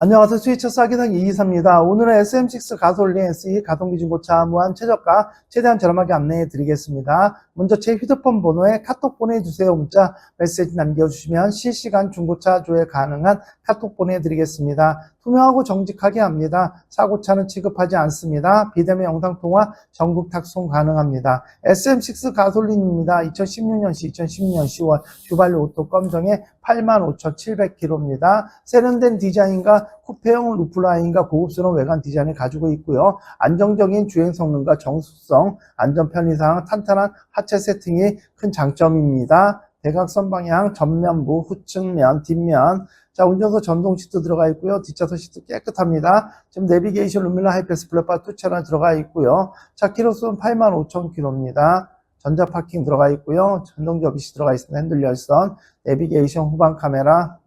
안녕하세요. 스위처 싸기당 이기사입니다. 오늘은 SM6 가솔린 SE 가동기 중고차 무한 최저가 최대한 저렴하게 안내해 드리겠습니다. 먼저 제 휴대폰 번호에 카톡 보내주세요. 문자 메시지 남겨주시면 실시간 중고차 조회 가능한 카톡 보내드리겠습니다. 투명하고 정직하게 합니다. 사고차는 취급하지 않습니다. 비대면 영상통화 전국 탁송 가능합니다. SM6 가솔린입니다. 2016년시 2016년 10월 휘발유 오토 검정에 85,700km입니다. 세련된 디자인과 쿠페형 루프라인과 고급스러운 외관 디자인을 가지고 있고요. 안정적인 주행 성능과 정숙성, 안전 편의상 탄탄한 하체 세팅이 큰 장점입니다. 대각선 방향, 전면부, 후측면, 뒷면. 자, 운전석 전동 시트 들어가 있고요. 뒷좌석 시트 깨끗합니다. 지금 내비게이션 루밀라 하이패스 블랙바 투차량 들어가 있고요. 자, 키로수는 85,000km입니다. 전자 파킹 들어가 있고요. 전동 접이시 들어가 있습니다. 핸들 열선, 내비게이션 후방 카메라,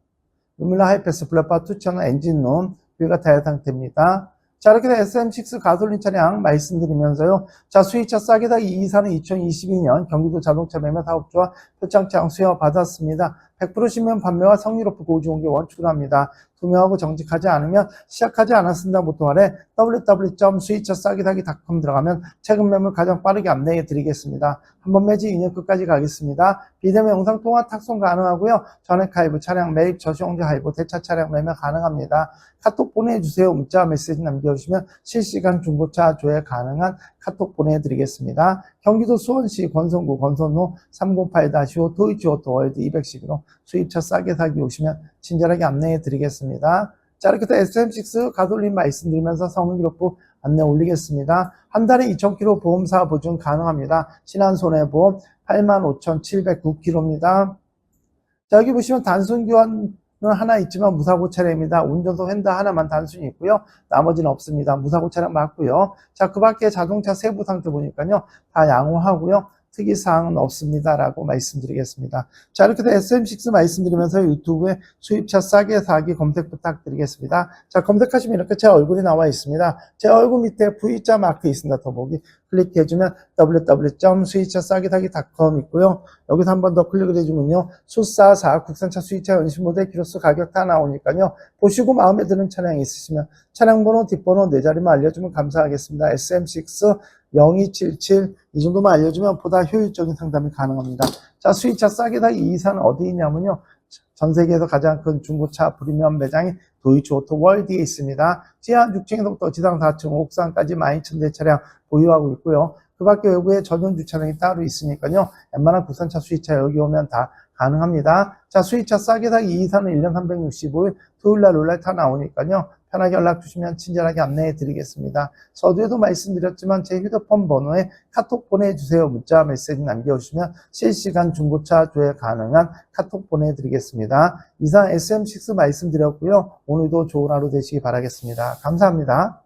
루밀라 하이패스 블랙바 투차량 엔진룸, 뷰가 타이어 상태입니다. 자, 이렇게 SM6 가솔린 차량 말씀드리면서요. 자, 수입차 싸게다기 이사는 2022년 경기도 자동차 매매 사업주와 표창장 수여 받았습니다. 100% 신면 판매와 성의 높은 고지공개 원칙으로 합니다. 투명하고 정직하지 않으면 시작하지 않았습니다부터 아래 www.수입차싸기다기.com 들어가면 최근 매물 가장 빠르게 안내해 드리겠습니다. 한번 매지 2년 끝까지 가겠습니다. 비대면 영상 통화 탁송 가능하고요. 전액 하이브 차량 매입 저시용자 하이브 대차 차량 매매 가능합니다. 카톡 보내주세요. 문자 메시지 남겨주시면 실시간 중고차 조회 가능한 카톡 보내드리겠습니다. 경기도 수원시 권선구 권선로 308-5 도이치오토 월드 211호 수입차 싸게 사기 오시면 친절하게 안내해 드리겠습니다. 자, 이렇게 해서 SM6 가솔린 말씀드리면서 성능 기록부 안내 올리겠습니다. 한 달에 2,000km 보험사 보증 가능합니다. 신한손해보험 85,709km입니다. 자, 여기 보시면 단순 교환 는 하나 있지만 무사고 차량입니다. 운전석 핸드 하나만 단순히 있고요. 나머지는 없습니다. 무사고 차량 맞고요. 자, 그 밖에 자동차 세부 상태 보니까요. 다 양호하고요. 특이사항은 없습니다라고 말씀드리겠습니다. 자, 이렇게 해서 SM6 말씀드리면서 유튜브에 수입차 싸게 사기 검색 부탁드리겠습니다. 자, 검색하시면 이렇게 제 얼굴이 나와 있습니다. 제 얼굴 밑에 V자 마크 있습니다. 더보기 클릭해주면 www.수입차싸게사기.com 있고요. 여기서 한 번 더 클릭을 해주면요. 수사사 국산차 수입차 연식 모델 키로수 가격 다 나오니까요. 보시고 마음에 드는 차량이 있으시면 차량 번호, 뒷번호 네 자리만 알려주면 감사하겠습니다. SM6 0277 이 정도만 알려주면 보다 효율적인 상담이 가능합니다. 자, 수입차 싸게다 이 이사는 어디 있냐면요. 전 세계에서 가장 큰 중고차 프리미엄 매장이 도이치 오토 월드에 있습니다. 지하 6층에서부터 지상 4층, 옥상까지 12,000대 차량 보유하고 있고요. 그 밖에 외부에 전용 주차장이 따로 있으니까요. 웬만한 국산차 수입차 여기 오면 다 가능합니다. 자, 수입차 싸게 사기 이사는 1년 365일 토요일 날 롤날 다 나오니까요. 편하게 연락 주시면 친절하게 안내해 드리겠습니다. 서두에도 말씀드렸지만 제 휴대폰 번호에 카톡 보내주세요. 문자 메시지 남겨주시면 실시간 중고차 조회 가능한 카톡 보내드리겠습니다. 이상 SM6 말씀드렸고요. 오늘도 좋은 하루 되시기 바라겠습니다. 감사합니다.